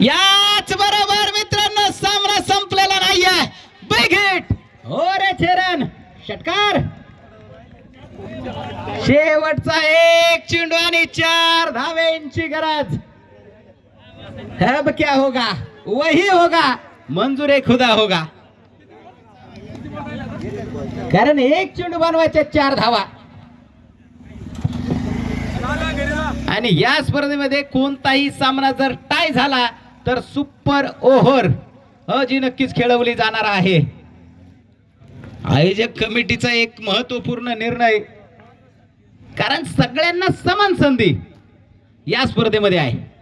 याच बरोबर मित्रांनो सामना संपलेला नाहीये. बिग हिट हो रे चेरन षटकार. शेवटचा एक चेंडू आणि चार धावेंची गरज. अब क्या होगा? वही होगा. मंजूर एक खुदा होगा. कारण एक चेंडू बनवायचे चार धावा. आणि या स्पर्धेमध्ये कोणताही सामना जर टाय झाला तर सुपर ओव्हर अजी नक्कीच खेळवली जाणार आहे. आयोजक कमिटीचा एक महत्त्वपूर्ण निर्णय. कारण सगळ्यांना समान संधी या स्पर्धेमध्ये आहे.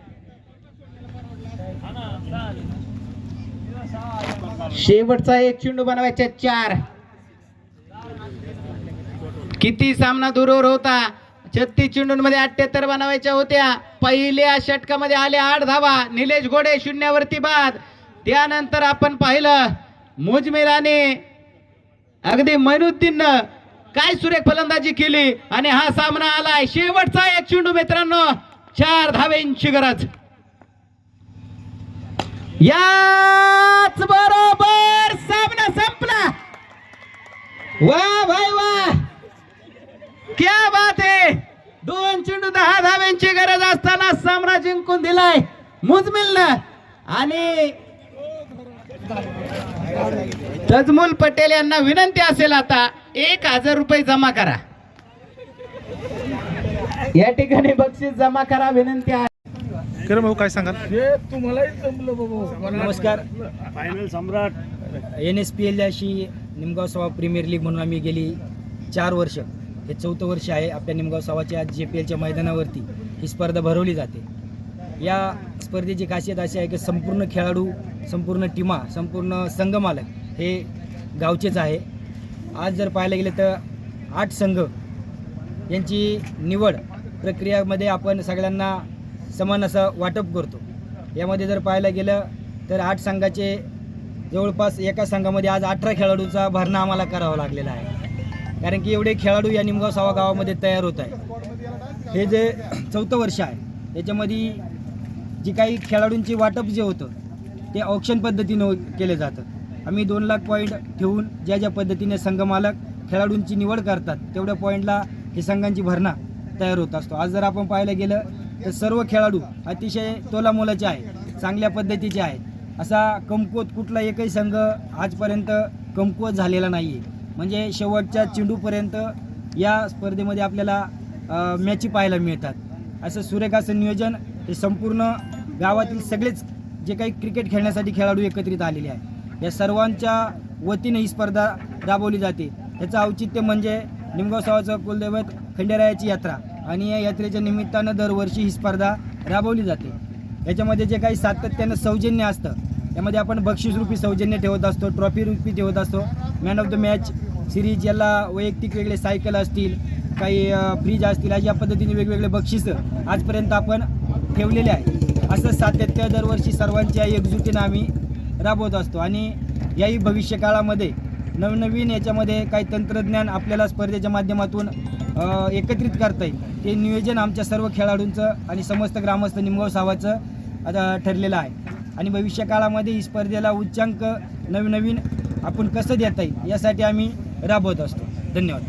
शेवटचा एक चेंडू बनवायचे चार. किती सामना दूरवर होता? छत्तीस चेंडूंमध्ये अठ्याहत्तर बनवायच्या होत्या. पहिल्या षटकामध्ये आले आठ धावा. निलेश घोडे शून्यावरती बाद. त्यानंतर आपण पाहिलं मुजमिराने अगदी मैनुद्दीन काय सुरेख फलंदाजी केली आणि हा सामना आलाय. शेवटचा एक चेंडू मित्रांनो चार धावेंची गरज. याच बरोबर सामना संपला वा भाई वा क्या बात आहे दोन चेंडू धाव्यांची गरज असताना सामना जिंकून दिलाय. मुजमिलनं आणि तजमुल पटेल यांना विनंती असेल आता एक हजार रुपये जमा करा. या ठिकाणी बक्षीस जमा करा विनंती आहे. किरण भाऊ काय सांगाल? नमस्कार. Final Samrat. N S P L अशी निमगाव सभा प्रीमियर लीग म्हणून आम्ही गेली चार वर्ष. हे चौथं वर्ष आहे आपल्या निमगाव सावाच्या आज जे पी एलच्या मैदानावरती. ही स्पर्धा भरवली जाते. या स्पर्धेची खासियत अशी आहे की संपूर्ण खेळाडू संपूर्ण टीमा संपूर्ण संघमालक हे गावचेच आहे. आज जर पाहायला गेलं तर आठ संघ यांची निवड प्रक्रियामध्ये आपण सगळ्यांना समान असं वाटप करतो. यामध्ये जर पाहायला गेलं तर आठ संघाचे जवळपास एका संघामध्ये आज अठरा खेळाडूचा भरणा आम्हाला करावा लागलेला आहे. कारण की एवढे खेळाडू या निमगाव सावा गावामध्ये तयार होत आहे हे जे चौथं वर्ष आहे याच्यामध्ये जी काही खेळाडूंची वाटप जे होतं ते ऑप्शन पद्धतीनं केलं जातं आम्ही दोन लाख पॉईंट ठेवून ज्या ज्या पद्धतीने संघमालक खेळाडूंची निवड करतात तेवढ्या पॉईंटला हे संघांची भरणा तयार होत असतो. आज जर आपण पाहायला गेलं तर सर्व खेळाडू अतिशय तोलामोलाचे आहे चांगल्या पद्धतीचे आहेत. असा कमकुवत कुठला एकही संघ आजपर्यंत कमकुवत झालेला नाही आहे म्हणजे शेवटच्या चेंडूपर्यंत या स्पर्धेमध्ये आपल्याला मॅची पाहायला मिळतात. असं सुरेख असं नियोजन हे संपूर्ण गावातील सगळेच जे काही क्रिकेट खेळण्यासाठी खेळाडू एकत्रित आलेले आहे या सर्वांच्या वतीने ही स्पर्धा राबवली जाते. त्याचं औचित्य म्हणजे निमगाव सावाचं कुलदैवत खंडेरायाची यात्रा. आणि या यात्रेच्या निमित्तानं दरवर्षी ही स्पर्धा राबवली जाते. याच्यामध्ये जे काही सातत्यानं सौजन्य असतं यामध्ये आपण बक्षीसरूपी सौजन्य ठेवत असतो ट्रॉफी रूपी ठेवत असतो. Man of the match series याला वैयक्तिक वेगळे सायकल असतील काही फ्रीज असतील अशा पद्धतीने वेगवेगळे बक्षिसं आजपर्यंत आपण ठेवलेले आहे असं सातत्य दरवर्षी सर्वांच्या एकजुटीनं आम्ही राबवत असतो. आणि याही भविष्यकाळामध्ये नवनवीन याच्यामध्ये काही तंत्रज्ञान आपल्याला स्पर्धेच्या माध्यमातून एकत्रित करता येईल. ते नियोजन आमच्या सर्व खेळाडूंचं आणि समस्त ग्रामस्थ निमगाव सावाचं आता ठरलेलं आहे. आणि भविष्यकाळामध्ये ही स्पर्धेला उच्चांक नवनवीन आपण कसं देता येईल यासाठी आम्ही राबवत असतो. धन्यवाद.